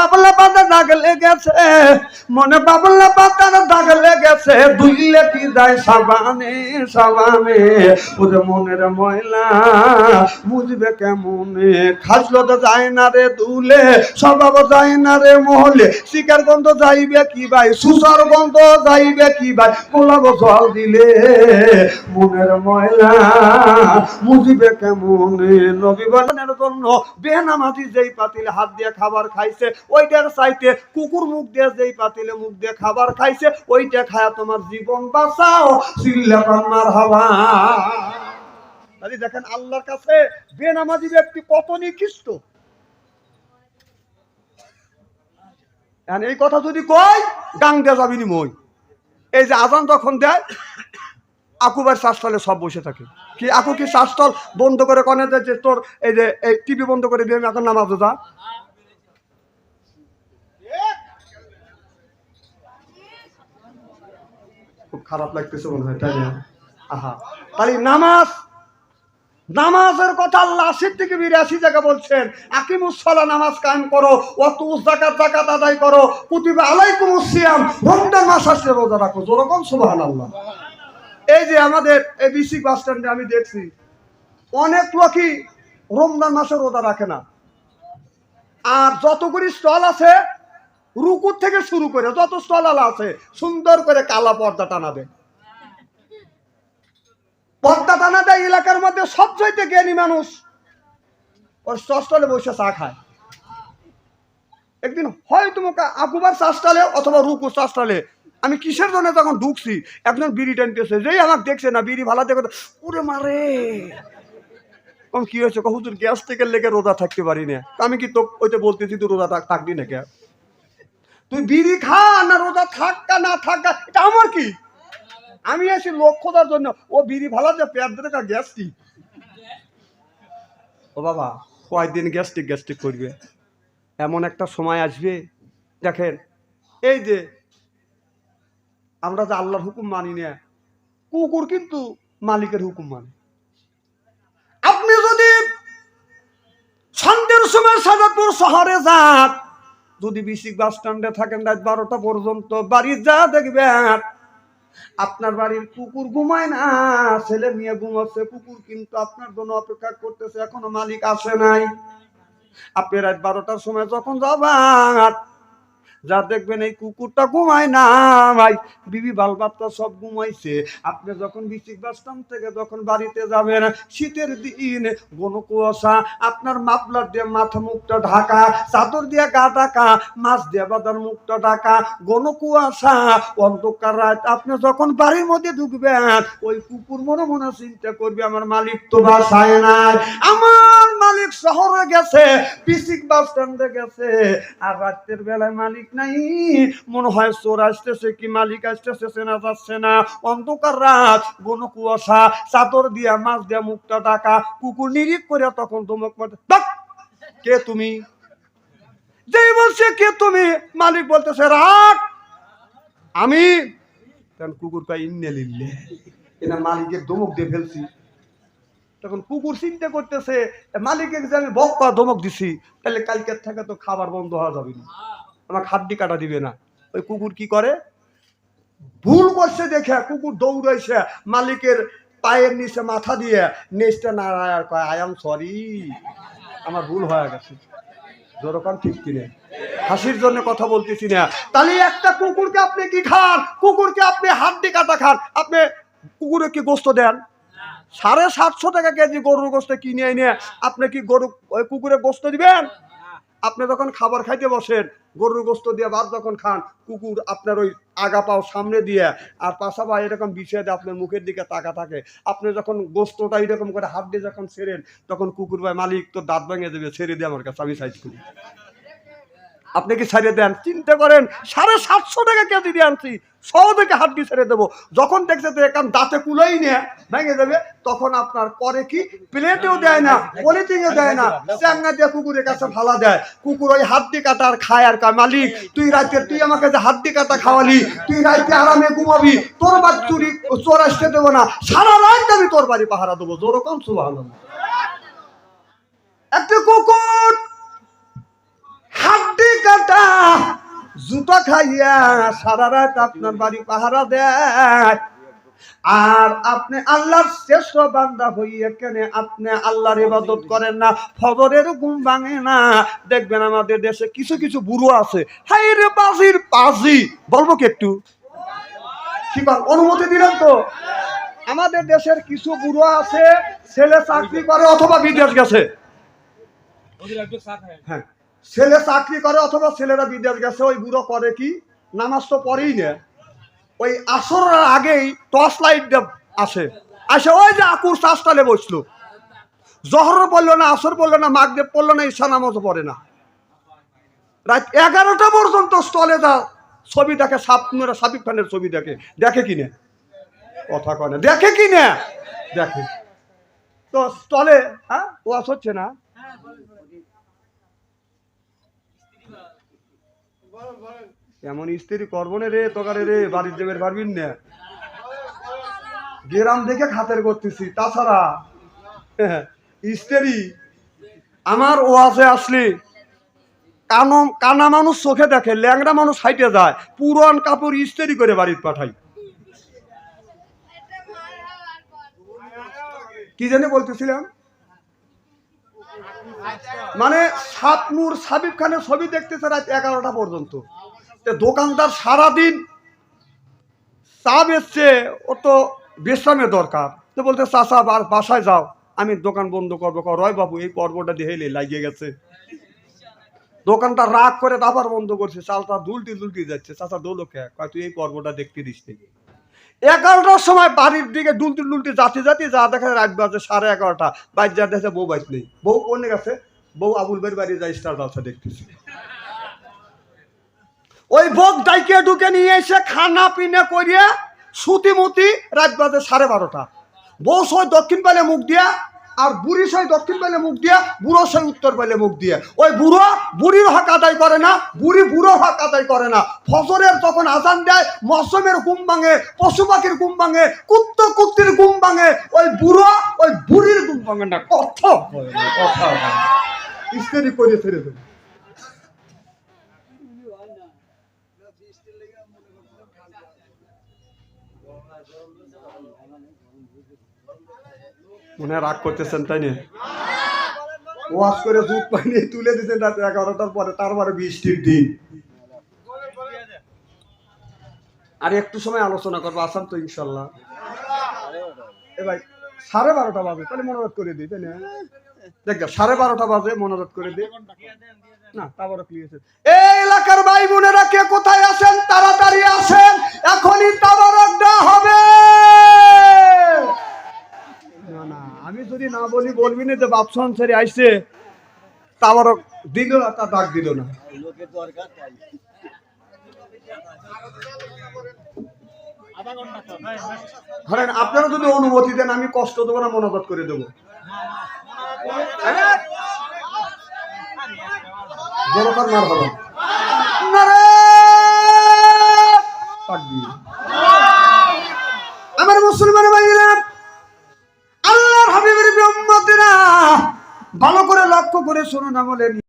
বাবলা পাতা দাগ লেগেছে, মনে বাবলা পাতার দাগ লেগেছে দুইলে কি যায় সাবানে সাবানে, ওরে মনের ময়লা, বুঝবে কেমনে? খাসলো তো যায় না রে দুলে, স্বভাব যায় না রে মহলে, শিকার গন্ধ যাইবে কি ভাই? সুসার গন্ধ যাইবে কি ভাই? গোলাপ জল দিলে মনের ময়লা, বুঝবে কেমনে? নবী বলনের জন্য বেনামাজি যেই পাতিলে হাত দিয়ে খাবার খাইছে, ওইটার চাইতে কুকুর মুখ দিয়ে যেই পাতিলে মুখ দিয়ে খাবার খাইছে, ওইটা খায়া তোমার জীবন বাঁচাও। চিল্লাপান মার হাওয়া। তাহলে দেখেন আল্লাহর কাছে বেনামাজি ব্যক্তি কত নিকৃষ্ট। এই কথা যদি কই গাঙ্গে যাবিনি মই। এই যে আজান তখন দেয়, আকুবার শ্বাসস্থলে সব বসে থাকে। কি, আকু কি শ্বাসস্থল বন্ধ করে কনে দেয় যে তোর এই যে টিভি বন্ধ করে দিয়ে এখন নামাজ যা? খুব খারাপ লাগতেছে মনে হয়, তাই না? আহা। তাই নামাজ, নামাজের কথা আল্লাহ আশির থেকে বিরাশি জায়গা বলছেন আকিমুসলা নামাজ কায়েম করো অত জাকাত জাকাত আদায় করো, কুতিবা আলাইকুম সিয়াম রমজান মাস আসলে রোজা রাখো। যেরকম সুবহান আল্লাহ এই যে আমাদের এই বিসি বাস স্ট্যান্ডে আমি দেখছি, অনেক লোকই রমজান মাসে রোজা রাখে না। আর যতগুলি স্টল আছে রুকুর থেকে শুরু করে যত স্টল আছে, সুন্দর করে কালা পর্দা টানাবে। পর্দা টানা দেয় এলাকার মধ্যে সবচাইতে জ্ঞানী মানুষ ওর স্টলে বসে চা খায়। একদিন হয় তোমাকে আকুবার চাষটালে অথবা রুকু চাষটালে আমি কিসের জন্য তখন ঢুকছি? একজন বিড়ি টানতেছে, যেই আমাকে দেখছে না, বিড়ি ভালো দেখে উড়ে মারে কম কি হয়েছে? হুজুর, গ্যাস থেকে লেগে রোজা থাকতে পারি না। আমি কি তো ওইতে বলতেছি, তুই রোজা থাক- থাকবি না কে তুই বিড়ি খা না রোজা থাকা না থাকা এটা আমার কি? আমি এসে লক্ষ্যতার জন্য। ও বিড়ি ভালো যে পেট ধরে গ্যাস্ট্রিক। ও বাবা কয়েকদিন গ্যাস্ট্রিক গ্যাস্ট্রিক করবে? এমন একটা সময় আসবে, দেখেন, এই যে আমরা যে আল্লাহর হুকুম মানি না, কুকুর কিন্তু মালিকের হুকুম মানে। আপনি যদি সন্ধ্যের সময় সাজাদপুর শহরে যান যদি বিশিক বাস স্ট্যান্ডে থাকেন রাত বারোটা পর্যন্ত, বাড়ি যা দেখবেন। আপনার বাড়ির কুকুর ঘুমায় না, ছেলে মেয়ে ঘুমাচ্ছে, কুকুর কিন্তু আপনার জন্য অপেক্ষা করতেছে, এখনও মালিক আসে নাই। আপনি রাত বারোটার সময় যখন যাবেন যা দেখবেন এই কুকুরটা ঘুমায় না, ভাই। বিবি বাল বাচ্চা সব ঘুমাইছে। আপনি যখন বিচিক বাসস্থান থেকে যখন বাড়িতে যাবেন, শীতের দিন ঘন কুয়াশা আপনার মাফলার দিয়ে মাথা মুখটা ঢাকা, চাদর দিয়ে গা ঢাকা, মাছ দিয়ে বাদার মুখটা ঢাকা ঘন কুয়াশা অন্ধকার রাত। আপনি যখন বাড়ির মধ্যে ঢুকবেন, ওই কুকুর মনে মনে চিন্তা করবে, আমার মালিক তো বাসায় নাই। আমার মালিক শহরে গেছে বিচিক বাস স্ট্যান্ডে গেছে। আর রাতের বেলায় মালিক নাই। মনে হয় চোর আসতেছে কি মালিক আসতেছে যাচ্ছে না। অন্ধকার রাত কুয়াশা, চাদর দিয়া মাছ দিয়া কুকুর নিরিক করে তখন কে তুমি? বলছে, কে তুমি? মালিক বলতেছে রাখ আমি? কুকুর কয় এটা মালিকের ধমক দিয়ে ফেলছি। তখন কুকুর চিন্তা করতেছে মালিককে যে আমি বক্কা ধমক দিছি তাহলে কালকের থেকে তো খাবার বন্ধ হওয়া যাবে না। আমাকে হাড্ডি কাটা দিবে না। ওই কুকুর কি করে? ভুল করছে দেখে, কুকুর দৌড়াইছে, মালিকের পায়ের নিচে মাথা দিয়ে। নেচটা আর কয় আই এম সরি আমার ভুল হয়ে গেছে। যেরকম ঠিক কিনে। হাসির জন্য কথা বলতেছি না। তাহলে একটা কুকুরকে আপনি কি খান? কুকুরকে আপনি হাড্ডি কাটা খান। আপনি কুকুরে কি গোস্ত দেন? সাড়ে সাতশো টাকা কেজি গরুর গোস্ত কিনে এনে আপনি কি গরু, ওই কুকুরে গোস্ত দিবেন? আপনি যখন খাবার খাইতে বসেন, গরুর গোস্ত দিয়ে বাদ যখন খান, কুকুর আপনার ওই আগা পাও সামনে দিয়ে, আর পাশা পা এরকম বিষয় দিয়ে আপনার মুখের দিকে তাকা থাকে। আপনি যখন গোস্তটা এরকম করে হাত দিয়ে যখন ছেড়েন, তখন কুকুর ভাই, মালিক তো দাঁত ভেঙে দেবে, ছেড়ে দিয়ে আমার কাছে, আমি সাইজ করি। আপনি কি ছেড়ে দেন? চিন্তা করেন, সাড়ে সাতশো টাকা কেজি দিয়ে আনছি। সব থেকে হাড্ডি ছেড়ে দেবো। যখন দেখছে তো এখান দাঁতে কুলাই নিয়ে ভেঙে দেবে, তখন আপনার করে কি? প্লেটেও দেয় না, পলিথিনও দেয় না চ্যাঙ্গা দিয়ে কুকুরের কাছে ফালা দেয়। কুকুর ওই হাড্ডি কাটা আর খায় আর কয় মালিক। তুই রাতে, তুই আমাকে যে হাড্ডি কাটা খাওয়ালি, তুই রাতে আরামে ঘুমাবি, তোর বাদ চুরি, চোর আসতে দেবো না। সারা রাত আমি তোর বাড়ি পাহারা দেবো। যেরকম সুবাহ একটা কুকুর হাড্ডি কাটা জুতা খাইয়া সারা রাত আপনার বাড়ি পাহারা দেয়। আর আপনি আল্লাহর শ্রেষ্ঠ বান্দা হইয়া কেন আপনি আল্লাহর ইবাদত করেন না ফজরের ঘুম ভাঙে না। দেখবেন আমাদের দেশে কিছু কিছু বুড়ো আছে। হাই রে বাজির পাজি বলব কি একটু? কি বল অনুমতি দিলেন তো? আমাদের দেশের কিছু বুড়ো আছে ছেলে চাকরি করে অথবা বিদেশ গেছে। হ্যাঁ। ছেলে চাকরি করে অথবা ছেলেরা বিদেশ গেছে, ওই বুড়ো করে কি? নামাজ তো পড়েই না ওই আসরের আগেই টর্চ লাইট আসে। আসে ওই যে আকুর চাষটালে বসল। জহর পড়ল না, আসর পড়ল না মাগদেব পড়ল না, ঈশা নামাজও পড়ে না। রাত এগারোটা পর্যন্ত স্টলে যা ছবি দেখে সাপনুরা সাবিক খানের ছবি দেখে। দেখে কিনে কথা কয় না। দেখে কিনে দেখে। তো স্টলে হ্যাঁ? ওয়াশ হচ্ছে না? এমন স্ত্রী করব না রে তোকারে রে বাড়ির দেবের পারবিন না। গেরাম দেখে খাতের করতেছি, তাছাড়া স্ত্রী আমার ওয়াজে আসলে কানো, কানা মানুষ চোখে দেখে, ল্যাংড়া মানুষ হাইটে যায়, পুরন কাপড় ইস্ত্রি করে বাড়িতে পাঠাই। কি জানি বলতেছিলাম? মানে সাতনুর সাবিব খানের ছবি দেখতেছে রাত এগারোটা পর্যন্ত। দোকানদার সারাদিন চা বেচছে ও তো বিশ্রামের দরকার। তো বলতে চাষা বাসায় যাও, আমি দোকান বন্ধ করব। রয় বাবু, এই পর্বটা দিয়ে লাগিয়ে গেছে। দোকানটা রাগ করে আবার বন্ধ করছে, চালটা দুলটি দুলটি যাচ্ছে। চাচা, দোলো কয়, তুই এই পর্বটা দেখতে দিস নি। এগারোটার সময় বাড়ির দিকে ডুলতি ডুলতি যাতে যাতে যা দেখা রাত বাজে সাড়ে এগারোটা। বাইর যা দেখে বউ বাইক নেই। বউ কোনে গেছে? বউ আবুল বের বাড়ি যায়, স্টার আছে দেখতেছি। ওই বোক ডাইকে ঢুকে নিয়ে এসে খানা পিনা করিয়া সুতিমতি রাত বাজে সাড়ে বারোটা। বউ সবাই দক্ষিণ পালে মুখ দিয়া আর বুড়ি সই দক্ষিণ বেলে মুখ দিয়ে, বুড়ো সই উত্তর বেলে মুখ দিয়ে। ওই বুড়ো বুড়ির হক আদায় করে না, বুড়ি বুড়ো হক আদায় করে না। ফসলের যখন আসান দেয় মৌসুমের ঘুম ভাঙে, পশু পাখির ঘুম ভাঙে, কুত্ত কুত্তির ঘুম ভাঙে, ওই বুড়ো, ওই বুড়ির ঘুম ভাঙে না, কথা কথা বলে ইস্তেরি করে ফেলে দেবে। মনে রাগ করতেছেন, তাই না? ওয়াশ করে দুধ পানি তুলে দিতেন রাত এগারোটার পরে, তারপরে বৃষ্টির দিন। আর একটু সময় আলোচনা করব, আসাম তো ইনশাল্লাহ। এ সাড়ে বারোটা বাজে, তাহলে মনোরোধ করে দিই, তাই না? দেখ সাড়ে বারোটা বাজে মনোরোধ করে দিই। না, তারপরে ক্লিয়ার এই এলাকার ভাই বোনেরা, কে কোথায় আছেন? তাড়াতাড়ি আসেন, এখনই তাবারক হবে না না আমি যদি না বলি, বলবি না যে বাপসন ছেড়ে আইসে তাবারক দিল না, তা ডাক দিল না। ধরেন, আপনারা যদি অনুমতি দেন, আমি কষ্ট দেবো না মনোগত করে দেবো। আমার মুসলমান ভাইরা করে শুনুন আমলে